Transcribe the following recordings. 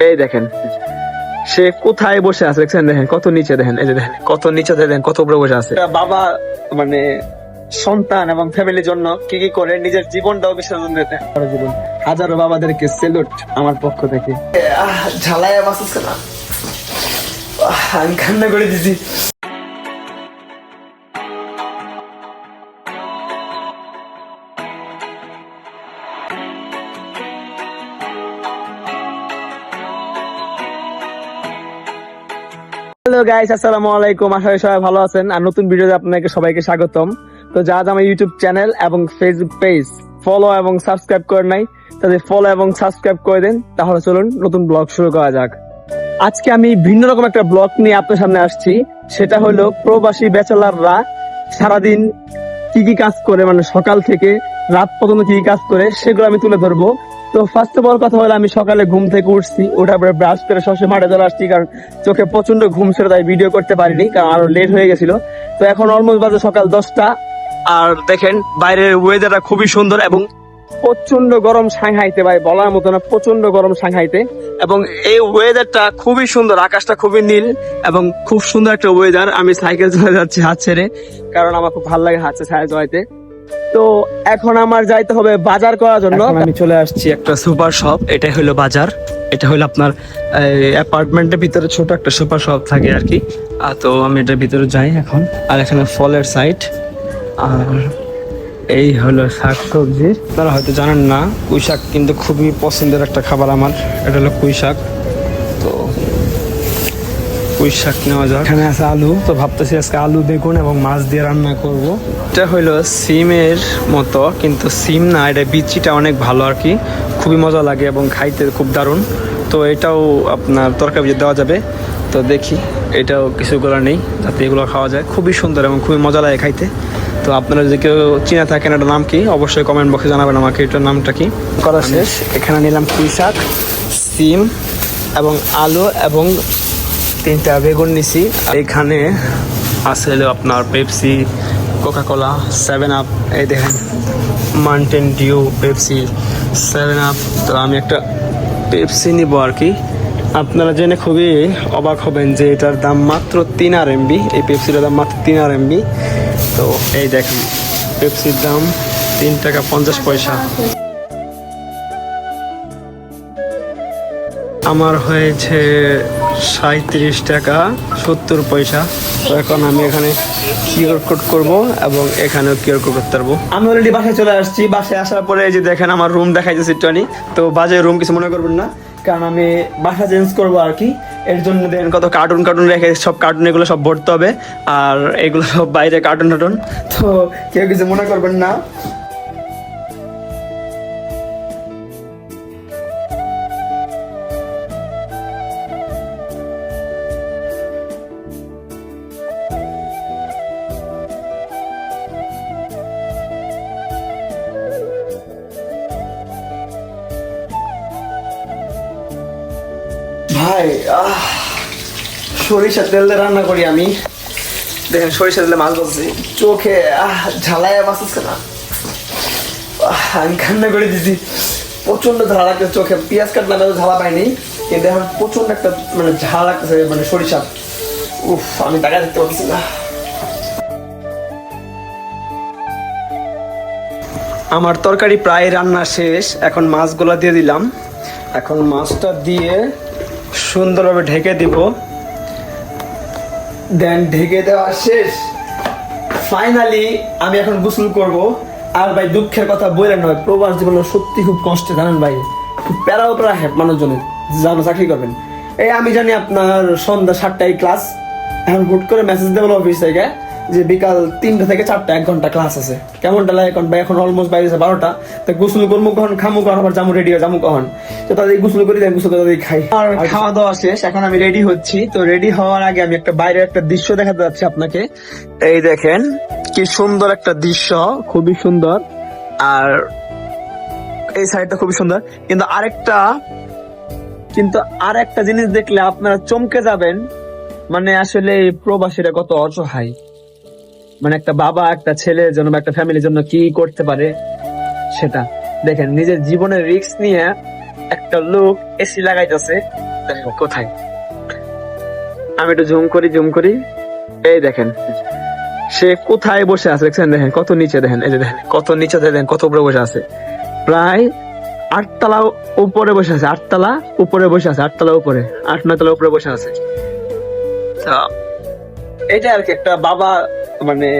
এই দেখেন সে কোথায় বসে আছে? দেখছেন দেখেন কত নিচে দেখেন এই যে দেখেন কত নিচে দেখেন কত উপরে বসে আছে। বাবা মানে সন্তান এবং ফ্যামিলির জন্য কি কি করে নিজের জীবনটাও বিসর্জন দিতে। পারে জীবন হাজারো বাবাদেরকে সেলুট আমার পক্ষ থেকে। ঝালাই বাসছে আহ, আমি কান্না করে দিছি। গাইস আসসালামু আলাইকুম। আশা করি সবাই ভালো আছেন। আর নতুন ভিডিওতে সবাইকে স্বাগতম। তো আমার ইউটিউব চ্যানেল এবং ফেসবুক পেজ ফলো এবং সাবস্ক্রাইব করে নাই, তাদের ফলো এবং সাবস্ক্রাইব করে দেন। তাহলে চলুন নতুন ব্লগ শুরু করা যাক। আজকে আমি ভিন্ন রকম একটা ব্লগ নিয়ে আপনার সামনে আসছি। সেটা হলো প্রবাসী ব্যাচেলাররা সারাদিন কি কি কাজ করে মানে সকাল থেকে রাত পর্যন্ত কি কি কাজ করে, সেগুলো আমি তুলে ধরবো। তো ফার্স্ট অফ অল কথা হলো, আমি সকালে ঘুম থেকে উঠছি ওঠার পরে ব্রাশ করে সবসময় মাঠে চলে আসছি, কারণ চোখে প্রচণ্ড ঘুম ছিল, তাই ভিডিও করতে পারিনি, কারণ আরও লেট হয়ে গেছিল। তো এখন অলমোস্ট বাজে সকাল দশটা, আর দেখেন বাইরের ওয়েদারটা খুবই সুন্দর এবং প্রচণ্ড গরম সাংহাইতে, ভাই, বলার মতো না প্রচণ্ড গরম সাংহাইতে। এবং এই ওয়েদারটা খুবই সুন্দর, আকাশটা খুবই নীল এবং খুব সুন্দর একটা ওয়েদার আমি সাইকেল চলে যাচ্ছি হাত ছেড়ে, কারণ আমার খুব ভালো লাগে হাতে ছায়া চলাইতে তো এখন আমার যাইতে হবে বাজার করার জন্য। আমি চলে আসছি একটা সুপার শপ, এটাই হলো বাজার। এটা হলো আপনার অ্যাপার্টমেন্টের ভিতরে ছোট একটা সুপার শপ থাকে আর কি। তো আমি এটার ভিতরে যাই এখন। আর এখানে ফলের সাইট আর এই হলো শাক সবজি আপনারা হয়তো জানেন না পুঁই শাক কিন্তু খুবই পছন্দের একটা খাবার আমার। এটা হলো পুঁই শাক পুঁই শাক নেওয়া যাক। এখানে আছে আলু। তো ভাবতেছি আজকে আলু বেগুন এবং মাছ দিয়ে রান্না করব। এটা হইল সিমের মতো কিন্তু সিম না এটা বিচিটা অনেক ভালো আর কি। খুবই মজা লাগে এবং খাইতে খুব দারুণ। তো এটাও আপনার তরকারি দেওয়া যাবে। তো দেখি এটাও কিছু করার নেই যাতে এগুলো খাওয়া যায়। খুবই সুন্দর এবং খুবই মজা লাগে খাইতে। তো আপনারা যদি কেউ চিনে থাকেন এটার নাম কি অবশ্যই কমেন্ট বক্সে জানাবেন আমাকে এটার নামটা কি। করা শেষ। এখানে নিলাম পুঁই শাক সিম এবং আলু এবং তিনটা বেগুন নিছি। এখানে আছে আপনার Pepsi Coca Cola seven up এই দেখেন Mountain Dew Pepsi seven up তো আমি একটা পেপসি নিব আর কি। আপনারা জেনে খুবই অবাক হবেন যে এটার দাম মাত্র তিন আর এমবি, এই পেপসিটার দাম মাত্র তিন আর এমবি। তো এই দেখেন, পেপসির দাম তিন টাকা পঞ্চাশ পয়সা। আমার হয়েছে সাঁত্রিশ টাকা, সত্তর পয়সা। তো এখন আমি এখানে কিউআর কোড করব এবং এখানেও কিউআর কোড করতে পারব। আমি অলরেডি বাসায় চলে আসছি। বাসায় আসার পরে যে দেখেন আমার রুম দেখাইতেছে একটুখানি তো বাজে রুম কিছু মনে করবেন না, কারণ আমি বাসা চেঞ্জ করব আর কি। এর জন্য দেখেন কত কার্টুন কার্টুন রেখে সব কার্টুন এগুলো সব ভরতে হবে। আর এগুলো সব বাইরে কার্টুন টার্টুন তো কেউ কিছু মনে করবেন না। ভাই, আহ সরিষার তেল দিয়ে রান্না করি আমি। দেখেন সরিষার তেলে মাছ বলছি চোখে ঝালায় মাছ না। আমি কান্না করে দিছি। প্রচণ্ড ঝাল লাগছে চোখে। পেঁয়াজ কাটলাম, এত ঝালা পাইনি। কিন্তু এখন প্রচণ্ড একটা মানে ঝাল লাগতেছে মানে সরিষা। উফ, আমি টাকা দেখতে পাচ্ছি না। আমার তরকারি প্রায় রান্না শেষ। এখন মাছগুলো দিয়ে দিলাম। এখন মাছটা দিয়ে সুন্দরভাবে ঢেকে দিব। দেন ঢেকে দেওয়া শেষ। ফাইনালি আমি এখন গোসল করব। আর ভাই, দুঃখের কথা বললেন নয় প্রবাস জীবন সত্যি খুব কষ্টে, জানেন ভাই? খুব প্যারা হ্যাঁ মানুষজনের, যারা চাকরি করবেন। এই আমি জানি আপনার সন্ধ্যা সাতটায় ক্লাস এখন হুট করে মেসেজ দেবেন অফিস থেকে। যে বিকাল তিনটা থেকে চারটা এক ঘণ্টা ক্লাস আছে। কেমনটা লাগে? এখন ভাই এখন অলমোস্ট বাইরে বারোটা। তো গোসল করব কখন? খামু কখন? আবার জামু রেডি হয় জামু কখন? তো তাদের গোসল করি দেন গোসল করে তাদের খাই। আর খাওয়া দাওয়া শেষ এখন আমি রেডি হচ্ছি। তো রেডি হওয়ার আগে আমি একটা বাইরে একটা দৃশ্য দেখাতে যাচ্ছি আপনাকে। এই দেখেন কি সুন্দর একটা দৃশ্য খুবই সুন্দর। আর এই সাইডটা খুবই সুন্দর। কিন্তু আরেকটা কিন্তু আর একটা জিনিস দেখলে আপনারা চমকে যাবেন। মানে আসলে প্রবাসীরা কত অসহায়। মানে একটা বাবা, একটা ছেলের জন্য বা একটা ফ্যামিলির জন্য কি করতে পারে সেটা। দেখেন, নিজের জীবনের রিস্ক নিয়ে একটা লোক এসি লাগাইতেছে কোথায়। আমি একটু জুম করি জুম করি। এই দেখেন, সে কোথায় বসে আছে? দেখছেন, দেখেন, কত নিচে, দেখেন, এই যে দেখেন, কত নিচে, দেখেন, কত উপরে বসে আছে। প্রায় আটতলা উপরে বসে আছে, আটতলা উপরে বসে আছে, আটতলা উপরে, আট নয় তলা উপরে বসে আছে। এটা আর কি একটা বাবা মানে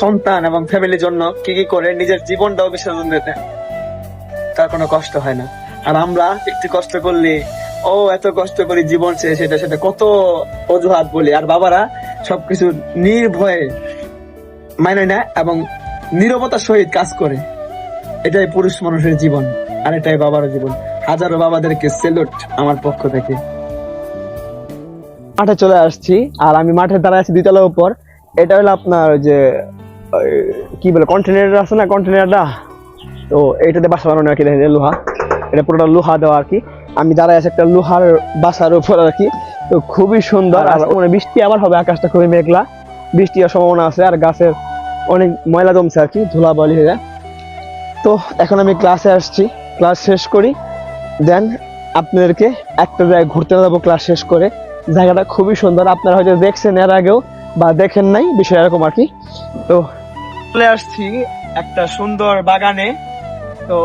সন্তান এবং ফ্যামিলির জন্য কি কি করে নিজের জীবনটাও বিসর্জন দিতে। তার কোনো কষ্ট হয় না। আর আমরা একটু কষ্ট করলে, ও এত কষ্ট করি জীবন শেষ সেটা সেটা কত অজুহাত বলি। আর বাবারা সবকিছু নির্ভয়ে মানে না এবং নিরবতার সহিত কাজ করে। এটাই পুরুষ মানুষের জীবন, আর এটাই বাবার জীবন। হাজারো বাবাদেরকে সেলুট আমার পক্ষ থেকে। মাঠে চলে আসছি, আর আমি মাঠে দাঁড়ায় আছি দ্বিতলার উপর। এটা হলো আপনার ওই যে কি বলে কন্টেনার আছে না কন্টেনারটা তো এইটাতে বাসা বানানো আর কি দেখেন লোহা। এটা পুরোটা লোহা দেওয়া আর কি। আমি দাঁড়ায় আছি একটা লোহার বাসার উপর আর কি। তো খুবই সুন্দর। আর মানে বৃষ্টি আবার হবে আকাশটা খুবই মেঘলা। বৃষ্টি হওয়ার সম্ভাবনা আছে আর গাছের অনেক ময়লা জমছে আর কি ধুলাবালি হয়ে তো এখন আমি ক্লাসে আসছি। ক্লাস শেষ করি। দেন আপনাদেরকে একটা জায়গায় ঘুরতে যাব ক্লাস শেষ করে। জায়গাটা খুবই সুন্দর। আপনারা হয়তো দেখছেন এর আগেও বা দেখেন নাই বিষয় এরকম আর কি। তো চলে আসছি একটা সুন্দর বাগানে। তো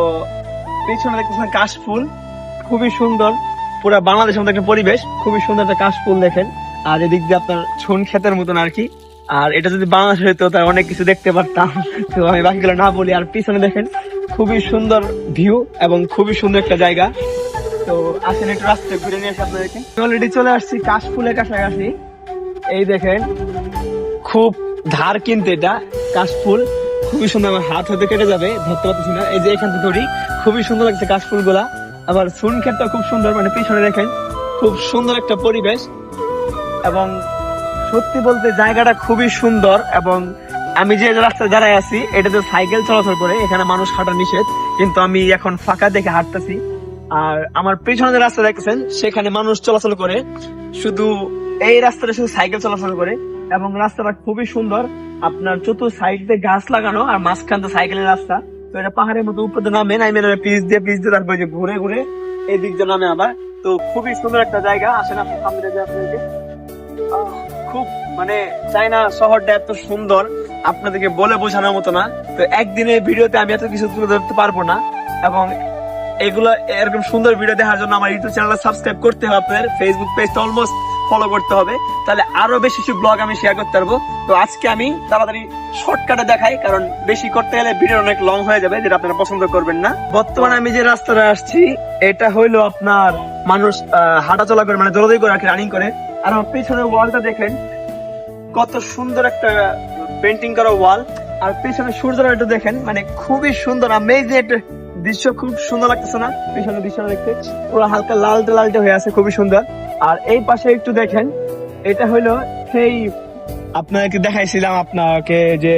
পিছনে দেখতেছেন কাশফুল, খুবই সুন্দর। পুরো বাংলাদেশের মতো একটা পরিবেশ, খুবই সুন্দর একটা কাশফুল দেখেন। আর এদিক দিয়ে আপনার ছুন ক্ষেতের মতন আর কি। আর এটা যদি বাংলাদেশ হতো তার অনেক কিছু দেখতে পারতাম। তো আমি বাকিগুলো না বলি, আর পিছনে দেখেন, খুবই সুন্দর ভিউ এবং খুবই সুন্দর একটা জায়গা। তো আসেন একটু রাস্তায় ঘুরে নিয়ে আসি আপনাদেরকে। অলরেডি চলে আসছি কাশফুলের কাছাকাছি। এই দেখেন, খুব ধার কিন্তু এটা, কাশফুল। খুবই সুন্দর আমার হাত হতে কেটে যাবে, ধরতে পারতেছি না। এই যে এখান থেকে ধরি, খুবই সুন্দর লাগছে কাশফুলগুলা আবার সুন ক্ষেতটা খুব সুন্দর মানে পিছনে দেখেন, খুব সুন্দর একটা পরিবেশ। এবং সত্যি বলতে জায়গাটা খুবই সুন্দর, এবং আমি যে রাস্তায় দাঁড়ায় আছি এটাতে সাইকেল চলাচল করে, এখানে মানুষ হাঁটা নিষেধ, কিন্তু আমি এখন ফাঁকা দেখে হাঁটতেছি। আর আমার পেছনে যে রাস্তা দেখতেছেন, সেখানে মানুষ চলাচল করে। শুধু এই রাস্তাটা শুধু সাইকেল চলাচল করে এবং রাস্তাটা খুবই সুন্দর। আপনার চতুর সাইড দিয়ে গাছ লাগানো আর মাঝখান দিয়ে সাইকেলের রাস্তা। তো এটা পাহাড়ের মতো উপরে নামে নামে নামে পিচ দিয়ে পিচ দিয়ে তারপর যে ঘুরে ঘুরে এই দিক দিয়ে নামে আবার। তো খুবই সুন্দর একটা জায়গা। আসেন আপনি সামনে যে খুব মানে চাইনা শহরটা এত সুন্দর, আপনাদেরকে বলে বোঝানোর মতো না। তো একদিনের ভিডিওতে আমি এত কিছু তুলে ধরতে পারব না। এবং এগুলো এরকম সুন্দর ভিডিও দেখার জন্য আমার ইউটিউব চ্যানেল সাবস্ক্রাইব করতে হবে আপনার ফেসবুক পেজটা অলমোস্ট ফলো করতে হবে। তাহলে আরও বেশি কিছু ব্লগ আমি শেয়ার করতে পারব। তো আজকে আমি তাড়াতাড়ি শর্টকাটে দেখাই কারণ বেশি করতে গেলে ভিডিও অনেক লং হয়ে যাবে যেটা আপনারা পছন্দ করবেন না। বর্তমানে আমি যে রাস্তাটা আসছি এটা হইল আপনার মানুষ আহ, হাঁটাচলা করে মানে দৌড়াদৌড়ি করে আরকি রানিং করে। আর আমার পিছনে ওয়ালটা দেখেন কত সুন্দর একটা পেন্টিং করা ওয়াল আর পিছনে সূর্যটা একটু দেখেন মানে খুবই সুন্দর আমেজিং একটা দৃশ্য খুব সুন্দর লাগতেছে না? পিছনে দৃশ্যটা দেখতে পুরো হালকা লালটে লালটে হয়ে আছে খুবই সুন্দর। আর এই পাশে একটু দেখেন, এটা হলো সেই আপনাকে দেখাইছিলাম আপনাকে যে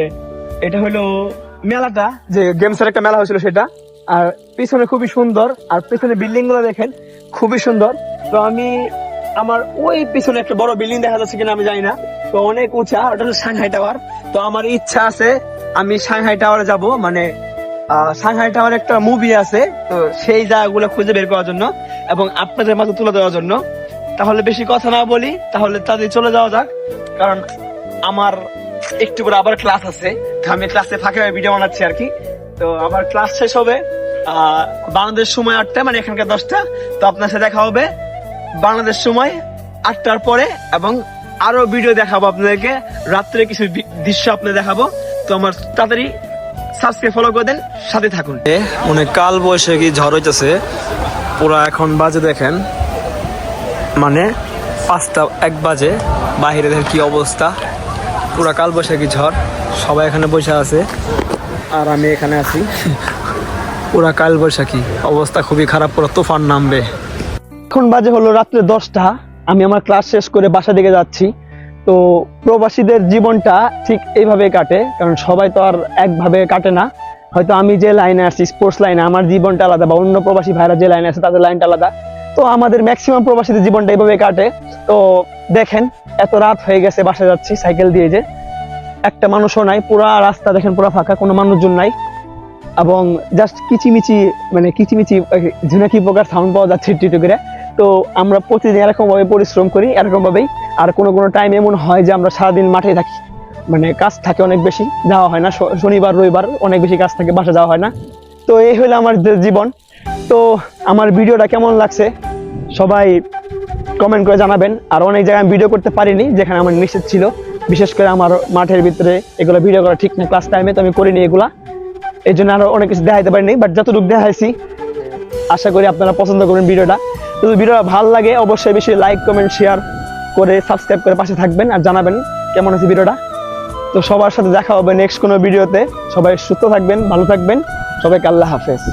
এটা হলো মেলাটা, যে গেমস এর একটা মেলা হয়েছিল সেটা। আর পিছনে খুবই সুন্দর, আর পিছনে বিল্ডিংগুলো দেখেন, খুবই সুন্দর। তো আমি আমার ওই পিছনে একটা বড় বিল্ডিং দেখা যাচ্ছে কিনা আমি জানি না। তো অনেক উঁচা, ওটা হলো সাংহাই টাওয়ার তো আমার ইচ্ছা আছে আমি সাংহাই টাওয়ারে যাব মানে সাংহাই টাওয়ার একটা মুভি আছে, তো সেই জায়গাগুলো খুঁজে বের করার জন্য এবং আপনাদের মাঝে তুলে দেওয়ার জন্য। তাহলে বেশি কথা না বলি, তাহলে তাদের চলে যাওয়া যাক। কারণ আমার একটু করে আবার ক্লাস আছে। আমি ক্লাসে ফাঁকে ভিডিও বানাচ্ছি আর কি। তো আমার ক্লাস শেষ হবে বাংলাদেশ সময় আটটা মানে এখানকার দশটা। তো আপনার সাথে দেখা হবে বাংলাদেশ সময় আটটার পরে এবং আরও ভিডিও দেখাবো আপনাদেরকে। রাত্রে কিছু দৃশ্য আপনাদের দেখাবো। তো আমার তাড়াতাড়ি সাবস্ক্রাইব ফলো করে দেন, সাথে থাকুন। মানে কাল বৈশাখী ঝড় হইতেছে। পুরা এখন বাজে দেখেন। মানে পাঁচটা, এক বাজে। বাহিরে দেখেন কি অবস্থা। পুরা কাল বৈশাখী ঝড়। সবাই এখানে বসে আছে। আর আমি এখানে আছি। পুরা কাল বৈশাখী অবস্থা খুবই খারাপ, পুরো তুফান নামবে। এখন বাজে হলো রাত্রে দশটা। আমি আমার ক্লাস শেষ করে বাসা দিকে যাচ্ছি। তো প্রবাসীদের জীবনটা ঠিক এইভাবে কাটে। কারণ সবাই তো আর একভাবে কাটে না। হয়তো আমি যে লাইনে আছি স্পোর্টস লাইনে, আমার জীবনটা আলাদা বা অন্য প্রবাসী ভাইরা যে লাইনে আছে, তাদের লাইনটা আলাদা। তো আমাদের ম্যাক্সিমাম প্রবাসীদের জীবনটা এইভাবে কাটে। তো দেখেন, এত রাত হয়ে গেছে, বাসা যাচ্ছি সাইকেল দিয়ে যে। একটা মানুষও নাই, পুরা রাস্তা দেখেন, পুরা ফাঁকা, কোনো মানুষজন নাই। এবং জাস্ট কিচিমিচি মানে কিচিমিচি ঝুনাকি পোকার সাউন্ড পাওয়া যাচ্ছে টিকটকের তো আমরা প্রতিদিন এরকম ভাবে পরিশ্রম করি এরকম ভাবেই আর কোনো কোনো টাইম এমন হয় যে আমরা সারাদিন মাঠে থাকি। মানে কাজ থাকে অনেক বেশি, যাওয়া হয় না। শনিবার, রবিবার অনেক বেশি কাজ থাকে, বাসা যাওয়া হয় না। তো এই হলো আমার জীবন। তো আমার ভিডিওটা কেমন লাগছে? সবাই কমেন্ট করে জানাবেন। আর অনেক জায়গায় আমি ভিডিও করতে পারিনি, যেখানে আমার নিষেধ ছিল। বিশেষ করে আমার মাঠের ভিতরে এগুলো ভিডিও করা ঠিক না ক্লাস টাইমে তো আমি করিনি এগুলা। এই জন্য আরও অনেক কিছু দেখাইতে পারিনি বাট যতটুকু দেখাইছি, আশা করি আপনারা পছন্দ করবেন ভিডিওটা। যদি ভিডিওটা ভালো লাগে, অবশ্যই বেশি লাইক কমেন্ট শেয়ার করে সাবস্ক্রাইব করে পাশে থাকবেন আর জানাবেন কেমন আছে ভিডিওটা। তো সবার সাথে দেখা হবে নেক্সট কোনো ভিডিওতে সবাই সুস্থ থাকবেন, ভালো থাকবেন। সবাইকে আল্লাহ হাফেজ।